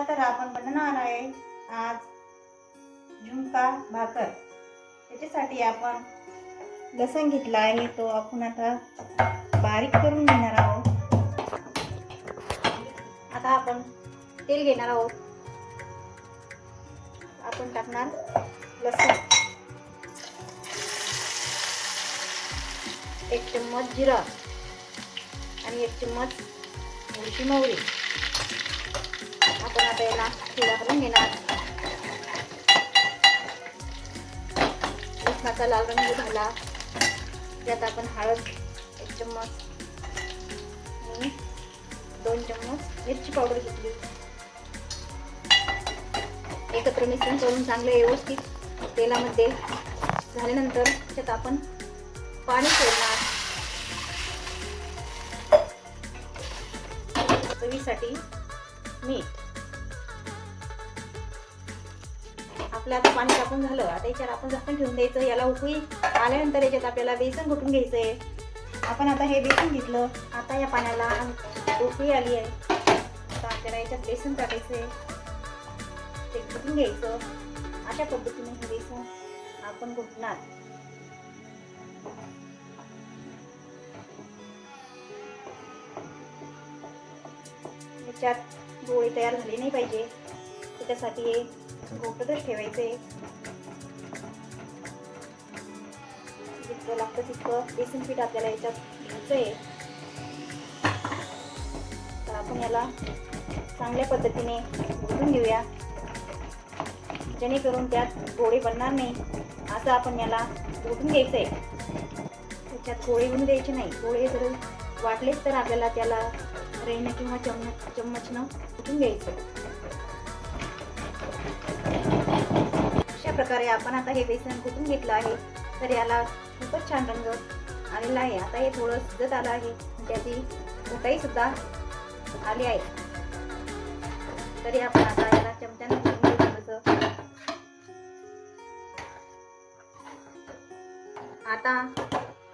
चला तर आपण बनणार आहे आज झुणका भाकर. त्याच्यासाठी आपण लसण घेतला आहे तो आपण आता बारीक करून घेणार आहोत. आता आपण तेल घेणार आहोत. आपण टाकणार लसूण. एक चम्मच जिरा आणि एक चम्मच मोठी मोहरी. आपण आता याला थोडा करून घेणार लसणाचा लाल रंग झाला त्यात आपण हळद एक चम्मच आणि दोन चम्मच मिरची पावडर घेतली. एकत्र मिश्रण करून चांगलं व्यवस्थित तेलामध्ये झाल्यानंतर त्यात आपण पाणी सोडणार. चवीसाठी मीठ आपलं आता पाणी टाकून झालं. आता याच्यावर आपण झाकण ठेवून द्यायचं. याला उकळी आल्यानंतर याच्यात आपल्याला बेसन घुटून घ्यायचंय? आपण आता हे बेसन घेतलं. आता या पाण्याला उकळी आली आहे. आता आपल्याला याच्यात बेसन टाकायचंय. ते घुटून घ्यायचं? अशा पद्धतीने हे बेसन आपण घुटणार याच्यात गोळी तयार झाली नाही पाहिजे. त्याच्यासाठी हे घोटतच ठेवायचं. आहे जितकं लागतं तितकं बेसन पीठ आपल्याला याच्यात घ्यायचं आहे तर आपण याला चांगल्या पद्धतीने घोटून घेऊया. जेणेकरून त्यात गोळे बनणार नाही. असं आपण याला घोटून घ्यायचं आहे त्याच्यात गोळे होऊन द्यायचे नाही. गोळे जर वाटलेच तर आपल्याला त्याला रेनं किंवा चम्मच चम्मचनं कुठून घ्यायचं? अशा प्रकारे आपण आता हे बेसन कुठून घेतलं आहे? तर याला खूपच छान रंग आलेला आहे. आता हे थोडं शिजत आलं आहे. त्याची घोटाई सुद्धा आली आहे. तरी आपण आता याला चमच्यानं आता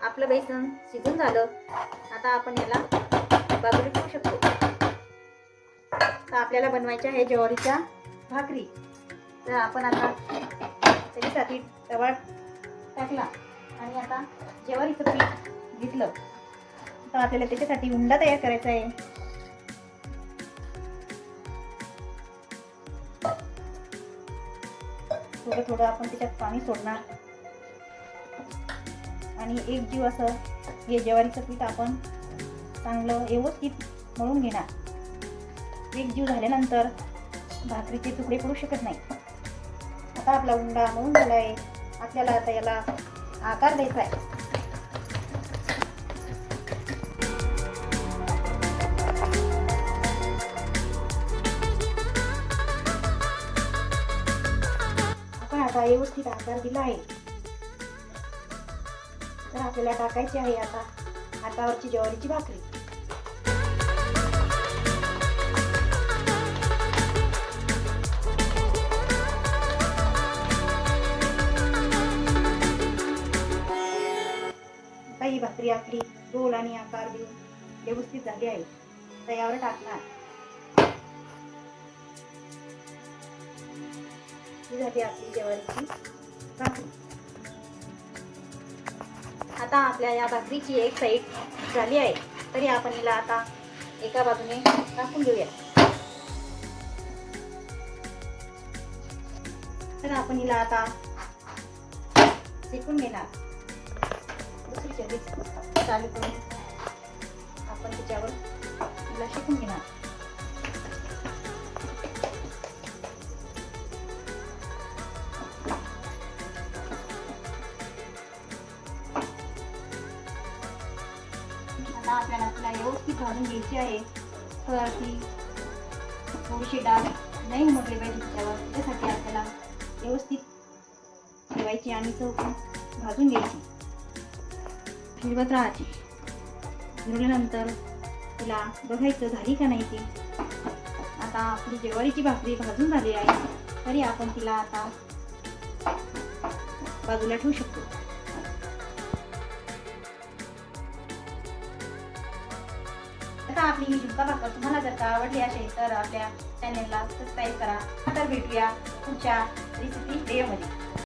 आपलं बेसन शिजून झालं. आता आपण याला बाजूला ठेवू शकतो. तर आपल्याला बनवायच्या आहे ज्वारीच्या भाकरी. तर आपण आता त्याच्यासाठी तवा टाकला आणि आता ज्वारीचं पीठ घेतलं. तर आपल्याला त्याच्यासाठी उंडा तयार करायचा आहे. थोडं थोडं आपण त्याच्यात पाणी सोडणार. आणि एक जीव असं हे ज्वारीचं पीठ आपण चांगलं व्यवस्थित मळून घेणार. एक जीव झाल्यानंतर भाकरीचे तुकडे पडू शकत नाही. आता आपला उंडा मळून झाला आहे आपल्याला आता याला आकार द्यायचा आहे. आपण आता व्यवस्थित आकार दिला आहे. तर आपल्याला टाकायची आहे आता हातावरची ज्वारीची भाकरी. आता आपली गोल आणि आकार देऊन व्यवस्थित झाली आहे. तर यावर टाकणार. ही झाली आपली ज्वारीची भाकरी. आता आपल्या या भाकरीची एक साईड झाली आहे. तरी आपण हिला आता एका बाजूने टाकून घेऊया तर आपण हिला आता शिकून घेणार. दुसरी चवी चालू करून आपण त्याच्यावर तिला शिकून घेणार. आता आपल्याला तिला व्यवस्थित घालून घ्यायची आहे. तर ती थोडीशी डाळ नाही उमटली पाहिजे त्याच्यावर त्यासाठी आपल्याला व्यवस्थित ठेवायची आणि चौकून भाजून घ्यायची. फिरवत राहायची फिरवल्यानंतर तिला बघायचं झाली का नाही ती? आता आपली जेवारीची भाकरी भाजून झाली आहे तरी आपण तिला आता बाजूला ठेवू शकतो. आता आपली ही झुणका भाकर तुम्हाला जर का आवडली असेल तर आपल्या चॅनेलला सबस्क्राईब करा. तर भेटूया पुढच्या रेसिपी व्हिडिओमध्ये